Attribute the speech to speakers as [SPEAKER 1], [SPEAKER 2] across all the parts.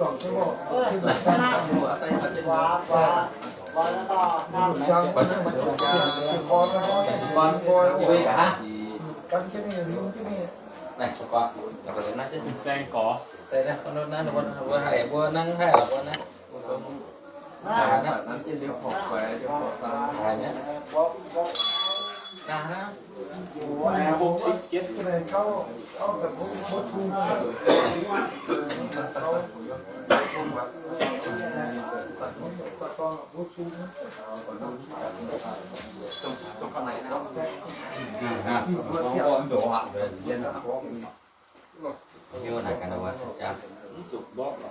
[SPEAKER 1] สองชั่วโมง
[SPEAKER 2] เออชนะหัวไปปฏิวัติว่าว่าแล้วก็สร้าง
[SPEAKER 1] สร้างปัญ
[SPEAKER 3] หาปัญ
[SPEAKER 1] หาคอนนะ
[SPEAKER 3] คอนคอ
[SPEAKER 1] นคอนคุยกั
[SPEAKER 4] นฮะ
[SPEAKER 1] กันจะมีลุงจะมี
[SPEAKER 3] ไหนก็อย่าไปนั่นจะ
[SPEAKER 4] แซงก่อ
[SPEAKER 3] แต่นะคนนั้นคนคนไหนคนนั่งให้
[SPEAKER 2] หรอคนนั้
[SPEAKER 3] นนะ
[SPEAKER 5] นั่นจะเลี้ยวขอบไปเลี้ยวขอบซ้าย
[SPEAKER 3] นะ
[SPEAKER 2] นะ อกบล็อก
[SPEAKER 3] à nó
[SPEAKER 2] หัวแอร์
[SPEAKER 4] หกสิบเจ็ด
[SPEAKER 1] cái này cao cao tầm bốn bốn xu nữa cao con bốn xu nữa
[SPEAKER 5] ตรงข้างในนะครับ
[SPEAKER 3] vô là cái nào sẽ cha
[SPEAKER 4] สุกบล็อก
[SPEAKER 5] หล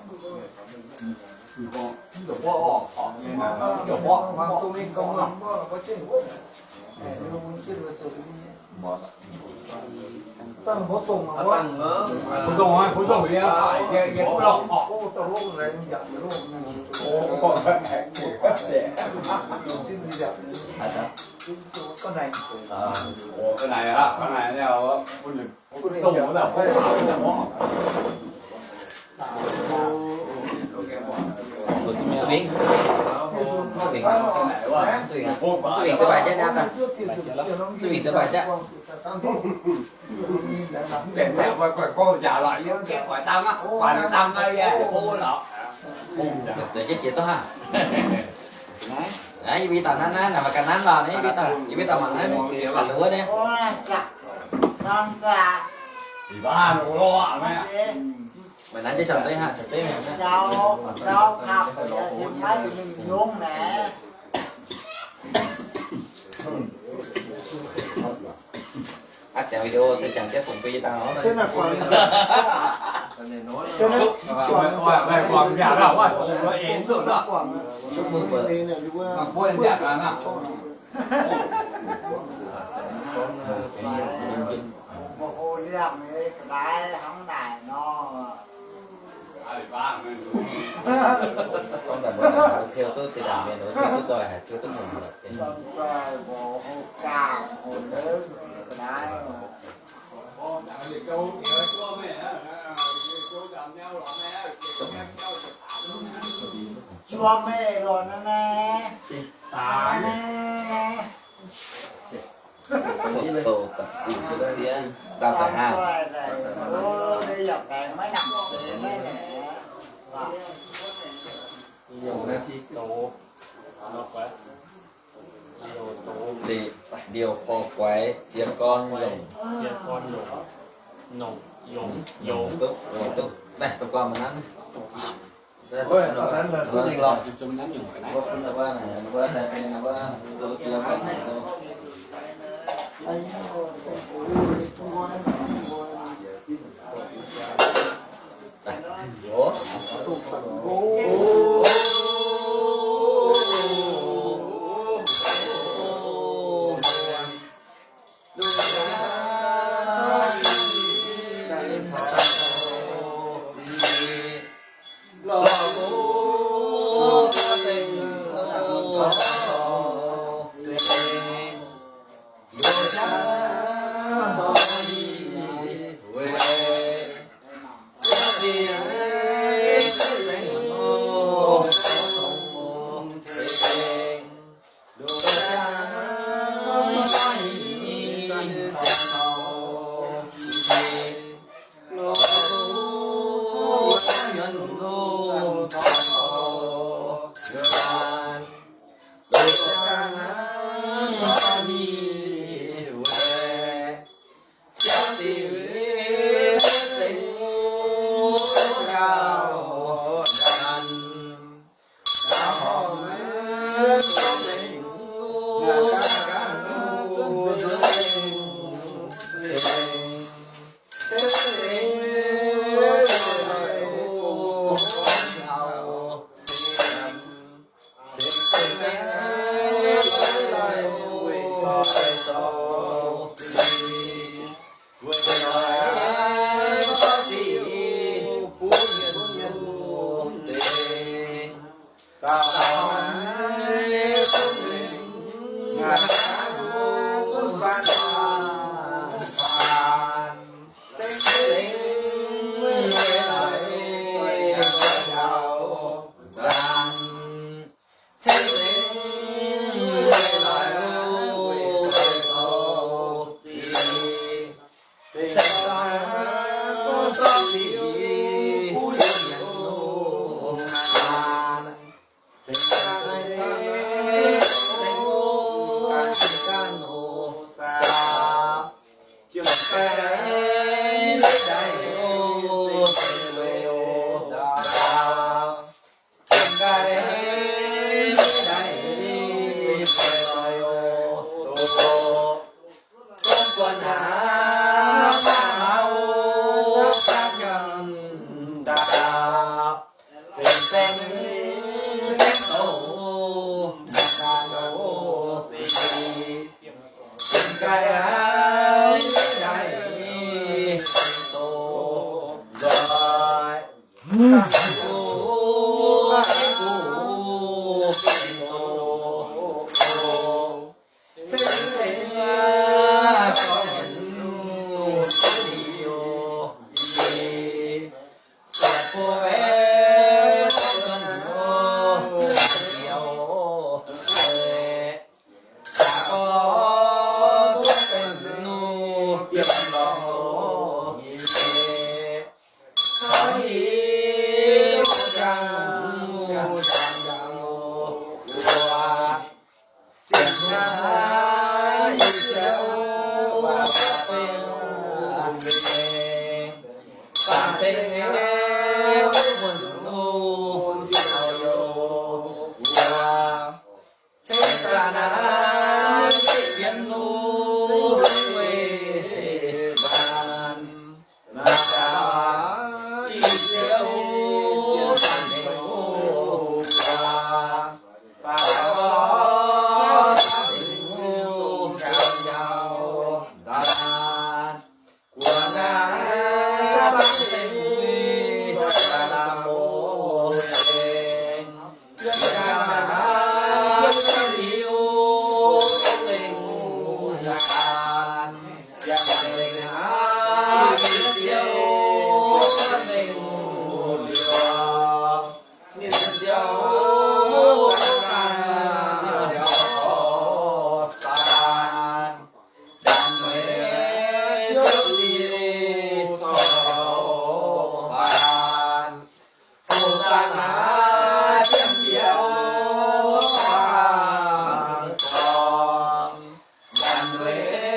[SPEAKER 5] วงพ่อออกของเนี่ยนะหลวงพ่อ
[SPEAKER 1] mà tôi mình công làm có có trên này nó muốn trên là từ tăng có tùng mà
[SPEAKER 5] ตั้งเออ
[SPEAKER 4] คุณต้องให้คุณต้องเรียกขายแกแกคุณลองออก
[SPEAKER 1] có tàu lúc này nhận cái lúc này
[SPEAKER 4] โอ้โหแข็งแข็งเด็ก
[SPEAKER 1] trên đi nhận
[SPEAKER 3] à đó
[SPEAKER 1] con này
[SPEAKER 3] ờ
[SPEAKER 4] โอ้ข้างในอะข้างนเนี่ยคุณอยู่คุณต้องหัวแบบพวกขาวนี่ ยหมอ
[SPEAKER 3] tôi tôi biết tôi biết
[SPEAKER 4] ไหนว่า
[SPEAKER 3] tôi biết
[SPEAKER 4] พวกบ้า
[SPEAKER 3] tôi biết sẽ bài chứ nha ta
[SPEAKER 1] Tôi bị sẽ bài chứ
[SPEAKER 4] เด็กแต่ว่าก็จะอร่อยเยอะแกะกว่าตั้มอะกว่าตั้มอะไรแย่โอ้เหรอ
[SPEAKER 3] để chết chết đó ha đấy vì tao nó nó là mà cái nán là đấy vì tao vì tao mà nó là lửa đấy
[SPEAKER 2] โอ้ยจักสร้างจั
[SPEAKER 3] mà nán cho sẵn tới ha sẵn tới này
[SPEAKER 2] เจ้าเจ้าขับอย่าเสียไปยุ่งแหน
[SPEAKER 3] ác sẽ video sẽ chẳng chết cùng với tao nó
[SPEAKER 1] Thế là quả
[SPEAKER 5] อันนี้น้อย
[SPEAKER 1] Thế nó
[SPEAKER 4] ว่าแม่ความอยากเราว่า โอ้โหเองสุดละ
[SPEAKER 1] quả Chúc mừng đây là đúng
[SPEAKER 4] มาพูดากกันอะ
[SPEAKER 2] โอ้โหเรื่องนี้ได้ทั้งไหนเนาะ
[SPEAKER 4] ไอ้บ้ามัน
[SPEAKER 3] con cả bữa nào theo tôi thì làm về nó tôi tôi hả chưa tôi mừng được
[SPEAKER 2] ต้องใจโอ้โหกล้าโอ้โหเดินได้ชัวไม่หล่นนะแน่
[SPEAKER 4] ปิด
[SPEAKER 2] ตา
[SPEAKER 4] ส
[SPEAKER 2] ดโตกับสิ่เสียน
[SPEAKER 4] ตาแต่ห้าง
[SPEAKER 2] โอ้
[SPEAKER 3] ยอยากแต่ไม่หนักเลยไม่แหละโยนาที่โตนกไว้เดียวเดียวพอไว้เจียก้อนหลงเจียก้อนหลงหนงหยงหยงตุ๊กตุ๊กไปตุ๊กก้อนมันนั้นเฮ้ยตอนนั้นจริงหรอจุ่มนั้นอยู่นะว่าคุณแะบว่าไหนว่าแต่เป็นว่าตัวเจียกัน vô Oh เดั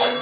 [SPEAKER 3] เป็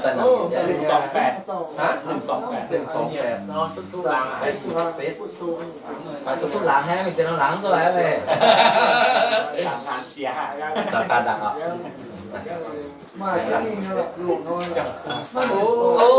[SPEAKER 3] ำหรับเดเจอตัน
[SPEAKER 1] โอ้
[SPEAKER 3] นี่
[SPEAKER 1] หนึ่งสองแปด
[SPEAKER 5] ฮะหนึ่งสองแปดหนึ่งสองแปด
[SPEAKER 2] นอนสุดทุกหลัง
[SPEAKER 5] ไอ้ผู้ว่าเป็ด
[SPEAKER 3] ไปสุดทุกหลังให้มีแต่หลังตัวไหนไป
[SPEAKER 2] หลังงานเสียหายกัน
[SPEAKER 3] ดักการดักอะ
[SPEAKER 1] มาที่นี่นะลูกน้อยจับ
[SPEAKER 3] โอ้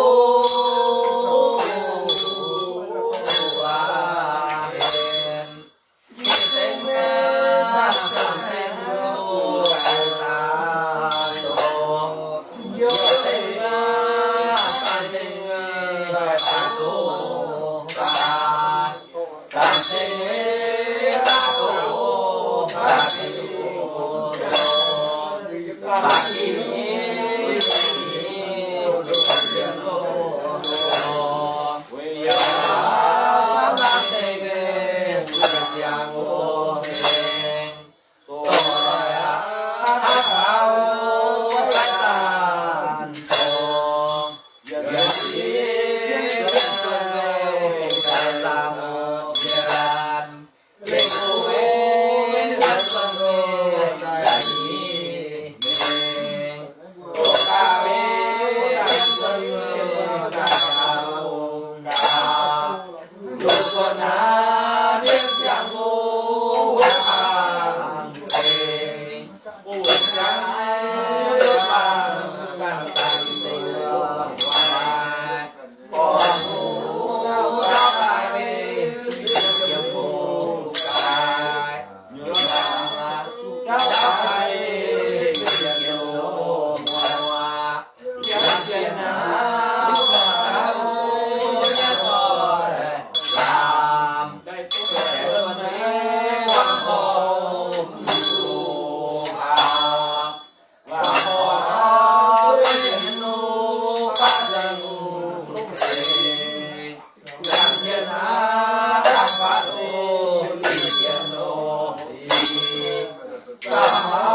[SPEAKER 3] Allah.